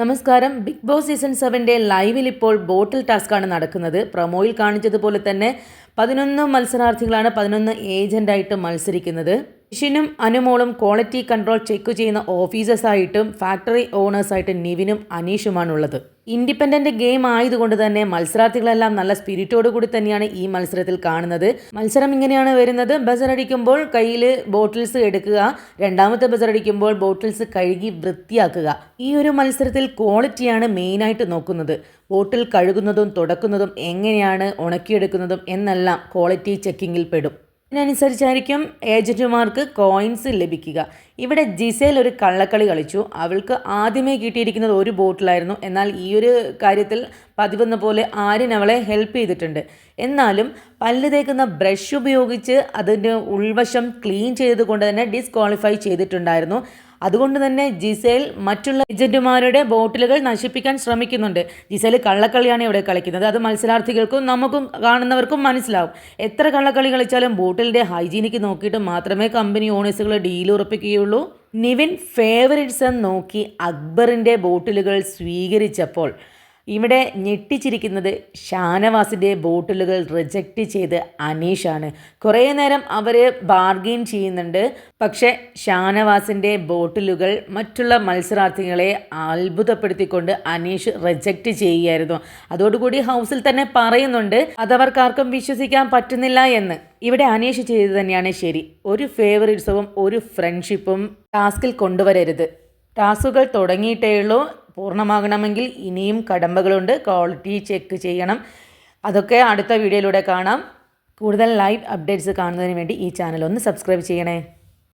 നമസ്കാരം. Big boss season സെവന്റെ ലൈവിൽ ഇപ്പോൾ ബോട്ടിൽ ടാസ്ക് ആണ് നടക്കുന്നത്. പ്രൊമോയിൽ കാണിച്ചതുപോലെ തന്നെ പതിനൊന്ന് മത്സരാർത്ഥികളാണ് പതിനൊന്ന് ഏജന്റായിട്ട് മത്സരിക്കുന്നത്. ഷിനും അനുമോളും ക്വാളിറ്റി കൺട്രോൾ ചെക്ക് ചെയ്യുന്ന ഓഫീസേഴ്സായിട്ടും ഫാക്ടറി ഓണേഴ്സായിട്ടും നിവിനും അനീഷുമാണുള്ളത്. ഇൻഡിപെൻഡന്റ് ഗെയിം ആയതുകൊണ്ട് തന്നെ മത്സരാർത്ഥികളെല്ലാം നല്ല സ്പിരിറ്റോട് കൂടി തന്നെയാണ് ഈ മത്സരത്തിൽ കാണുന്നത്. മത്സരം ഇങ്ങനെയാണ് വരുന്നത്. ബസറടിക്കുമ്പോൾ കയ്യിൽ ബോട്ടിൽസ് എടുക്കുക. രണ്ടാമത്തെ ബസറടിക്കുമ്പോൾ ബോട്ടിൽസ് കഴുകി വൃത്തിയാക്കുക. ഈ ഒരു മത്സരത്തിൽ ക്വാളിറ്റിയാണ് മെയിനായിട്ട് നോക്കുന്നത്. ബോട്ടിൽ കഴുകുന്നതും തുടക്കുന്നതും എങ്ങനെയാണ് ഉണക്കിയെടുക്കുന്നതും എന്നെല്ലാം ക്വാളിറ്റി ചെക്കിങ്ങിൽ പെടും. അതിനനുസരിച്ചായിരിക്കും ഏജന്റുമാർക്ക് കോയിൻസ് ലഭിക്കുക. ഇവിടെ ജിസേൽ ഒരു കള്ളക്കളി കളിച്ചു. അവൾക്ക് ആദ്യമേ കിട്ടിയിരിക്കുന്നത് ഒരു ബോട്ടിലായിരുന്നു. എന്നാൽ ഈ ഒരു കാര്യത്തിൽ പതിവെന്ന പോലെ ആര്യൻ അവളെ ഹെൽപ്പ് ചെയ്തിട്ടുണ്ട്. എന്നാലും പല്ല് തേക്കുന്ന ബ്രഷ് ഉപയോഗിച്ച് അതിന്റെ ഉൾവശം ക്ലീൻ ചെയ്തുകൊണ്ട് തന്നെ ഡിസ്ക്വാളിഫൈ ചെയ്തിട്ടുണ്ടായിരുന്നു. അതുകൊണ്ട് തന്നെ ജിസേൽ മറ്റുള്ള ഏജന്റുമാരുടെ ബോട്ടിലുകൾ നശിപ്പിക്കാൻ ശ്രമിക്കുന്നുണ്ട്. ജിസേൽ കള്ളക്കളിയാണ് ഇവിടെ കളിക്കുന്നത്. അത് മത്സരാർത്ഥികൾക്കും നമുക്കും കാണുന്നവർക്കും മനസ്സിലാവും. എത്ര കള്ളക്കളി കളിച്ചാലും ബോട്ടിലിന്റെ ഹൈജീനിക്ക് നോക്കിയിട്ട് മാത്രമേ കമ്പനി ഓണേഴ്സുകൾ ഡീൽ ഉറപ്പിക്കുകയുള്ളൂ. നിവിൻ ഫേവറിറ്റ്സ് നോക്കി അക്ബറിന്റെ ബോട്ടിലുകൾ സ്വീകരിച്ചപ്പോൾ ഇവിടെ ഞെട്ടിച്ചിരിക്കുന്നത് ഷാനവാസിന്റെ ബോട്ടിലുകൾ റിജക്റ്റ് ചെയ്ത് അനീഷാണ്. കുറേ നേരം അവർ ബാർഗെയിൻ ചെയ്യുന്നുണ്ട്. പക്ഷേ ഷാനവാസിന്റെ ബോട്ടിലുകൾ മറ്റുള്ള മത്സരാർത്ഥികളെ അത്ഭുതപ്പെടുത്തിക്കൊണ്ട് അനീഷ് റിജക്റ്റ് ചെയ്യുകയായിരുന്നു. അതോടുകൂടി ഹൗസിൽ തന്നെ പറയുന്നുണ്ട് അതവർക്കാർക്കും വിശ്വസിക്കാൻ പറ്റുന്നില്ല എന്ന്. ഇവിടെ അനീഷ് ചെയ്തത് തന്നെയാണ് ശരി. ഒരു ഫേവറിറ്റ്സവും ഒരു ഫ്രണ്ട്ഷിപ്പും ടാസ്കിൽ കൊണ്ടുവരരുത്. ടാസ്കുകൾ തുടങ്ങിയിട്ടേ ഉള്ളൂ. പൂർണമാകണമെങ്കിൽ ഇനിയും കടമ്പകളുണ്ട്. ക്വാളിറ്റി ചെക്ക് ചെയ്യണം. അതൊക്കെ അടുത്ത വീഡിയോയിലൂടെ കാണാം. കൂടുതൽ ലൈവ് അപ്ഡേറ്റ്സ് കാണുന്നതിന് വേണ്ടി ഈ ചാനൽ ഒന്ന് സബ്സ്ക്രൈബ് ചെയ്യണേ.